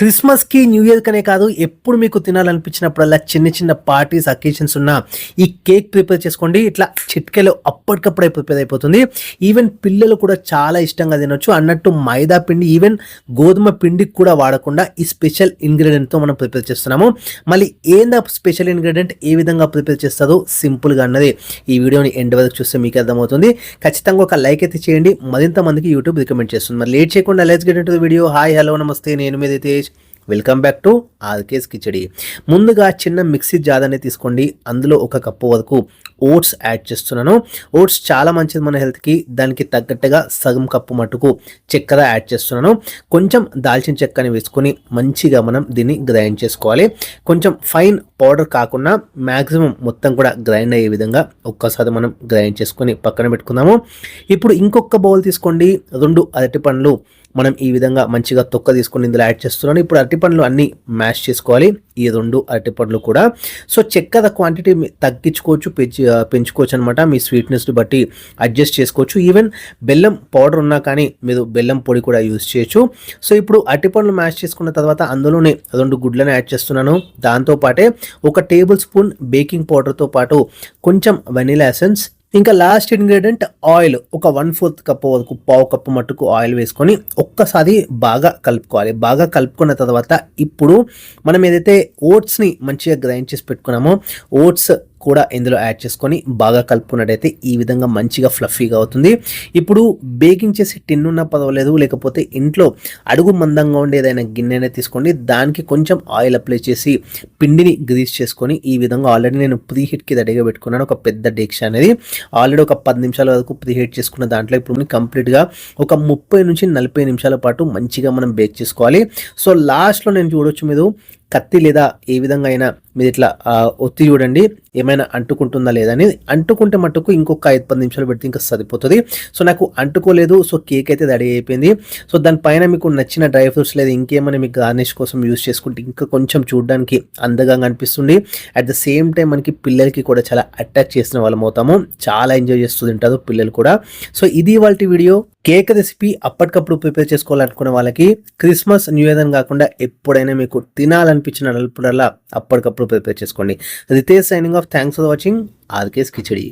క్రిస్మస్కి new year కనే కాదు ఎప్పుడు మీకు తినాలనిపించినప్పుడల్లా చిన్న చిన్న పార్టీస్ అకేషన్స్ ఉన్న ఈ కేక్ ప్రిపేర్ చేసుకోండి. ఇట్లా చిట్కెలో అప్పటికప్పుడే ప్రిపేర్ అయిపోతుంది. ఈవెన్ పిల్లలు కూడా చాలా ఇష్టంగా తినొచ్చు. అన్నట్టు మైదా పిండి ఈవెన్ గోధుమ పిండికి కూడా వాడకుండా ఈ స్పెషల్ ఇంగ్రీడియంట్తో మనం ప్రిపేర్ చేస్తున్నాము. మళ్ళీ ఏందా స్పెషల్ ఇంగ్రీడియంట్? ఏ విధంగా ప్రిపేర్ చేస్తుందో సింపుల్గా అన్నది ఈ వీడియోని ఎండ్ వరకు చూస్తే మీకు అర్థమవుతుంది. ఖచ్చితంగా ఒక లైక్ అయితే చేయండి. మరింత మందికి యూట్యూబ్ రికమెండ్ చేస్తుంది. మరి లేట్ చేయకుండా let's get video. Hi hello నమస్తే. నేను మీద welcome back to RK's Khichdi. ముందుగా చిన్న మిక్సీ జార్ని తీసుకోండి. అందులో ఒక కప్పు వరకు ఓట్స్ యాడ్ చేస్తున్నాను. ఓట్స్ చాలా మంచిది మన హెల్త్కి. దానికి తగ్గట్టుగా సగం కప్పు మటుకు చక్కెర యాడ్ చేస్తున్నాను. కొంచెం దాల్చిన చెక్కని వేసుకొని మంచిగా మనం దీన్ని గ్రైండ్ చేసుకోవాలి. కొంచెం ఫైన్ పౌడర్ కాకుండా మ్యాక్సిమం మొత్తం కూడా గ్రైండ్ అయ్యే విధంగా ఒక్కసారి మనం గ్రైండ్ చేసుకొని పక్కన పెట్టుకుందాము. ఇప్పుడు ఇంకొక బౌల్ తీసుకోండి. రెండు అరటి పండ్లు మనం ఈ విధంగా మంచిగా తొక్క తీసుకొని ఇందులో యాడ్ చేస్తున్నాను. ఇప్పుడు అరటి పండ్లు అన్నీ మ్యాష్ చేసుకోవాలి. ఈ రెండు అరటి పండ్లు కూడా. సో చక్కెర క్వాంటిటీ తగ్గించుకోవచ్చు పెంచి పెంచుకోవచ్చు అనమాట మీ స్వీట్నెస్ని బట్టి అడ్జస్ట్ చేసుకోవచ్చు. ఈవెన్ బెల్లం పౌడర్ ఉన్నా కానీ మీరు బెల్లం పొడి కూడా యూజ్ చేయొచ్చు. సో ఇప్పుడు అరటి పండ్లు మ్యాష్ చేసుకున్న తర్వాత అందులోనే రెండు గుడ్లను యాడ్ చేస్తున్నాను. దాంతోపాటే ఒక టేబుల్ స్పూన్ బేకింగ్ పౌడర్తో పాటు కొంచెం వెనిలా ఎసెన్స్ ఇంకా లాస్ట్ ఇంగ్రీడియంట్ ఆయిల్ ఒక వన్ ఫోర్త్ కప్ వరకు పావు కప్పు మట్టుకు ఆయిల్ వేసుకొని ఒక్కసారి బాగా కలుపుకోవాలి. బాగా కలుపుకున్న తర్వాత ఇప్పుడు మనం ఏదైతే ఓట్స్ని మంచిగా గ్రైండ్ చేసి పెట్టుకున్నామో ఓట్స్ కూడా ఇందులో యాడ్ చేసుకొని బాగా కలుపుకున్నట్టయితే ఈ విధంగా మంచిగా ఫ్లఫీగా అవుతుంది. ఇప్పుడు బేకింగ్ చేసి టిన్ ఉన్నా పర్వాలేదు లేకపోతే ఇంట్లో అడుగు మందంగా ఉండే ఏదైనా గిన్నెనే తీసుకోండి. దానికి కొంచెం ఆయిల్ అప్లై చేసి పిండిని గ్రీస్ చేసుకొని ఈ విధంగా ఆల్రెడీ నేను ప్రీ హీట్కి రెడీగా పెట్టుకున్నాను. ఒక పెద్ద డేక్ష అనేది. ఆల్రెడీ ఒక పది నిమిషాల వరకు ప్రీ హీట్ చేసుకున్న దాంట్లో ఇప్పుడు కంప్లీట్గా ఒక ముప్పై నుంచి నలభై నిమిషాల పాటు మంచిగా మనం బేక్ చేసుకోవాలి. సో లాస్ట్లో నేను చూడొచ్చు మీరు కత్తి లేదా ఏ విధంగా అయినా మీరు ఇట్లా ఒత్తి చూడండి. ఏమైనా అంటుకుంటుందా లేదా అని అంటుకుంటే మట్టుకు ఇంకొక ఐదు పది నిమిషాలు పెడితే ఇంకా సరిపోతుంది. సో నాకు అంటుకోలేదు. సో కేక్ అయితే రెడీ అయిపోయింది. సో దానిపైన మీకు నచ్చిన డ్రై ఫ్రూట్స్ లేదా ఇంకేమైనా మీకు గార్నిష్ కోసం యూస్ చేసుకుంటే ఇంకా కొంచెం చూడడానికి అందగా అనిపిస్తుంది. అట్ ద సేమ్ టైం మనకి పిల్లలకి కూడా చాలా అటాచ్ చేసిన వాళ్ళం అవుతాము. చాలా ఎంజాయ్ చేస్తూ తింటారు పిల్లలు కూడా. సో ఇది వాళ్ళ వీడియో. కేక్ రెసిపీ అప్పటికప్పుడు ప్రిపేర్ చేసుకోవాలనుకునే వాళ్ళకి క్రిస్మస్ న్యూ ఇయర్ అని కాకుండా ఎప్పుడైనా మీకు తినాలనిపించిన నలుపుడల్లా అప్పటికప్పుడు ప్రిపేర్ చేసుకోండి. Ritesh signing off. Thanks for watching RK's Khichdi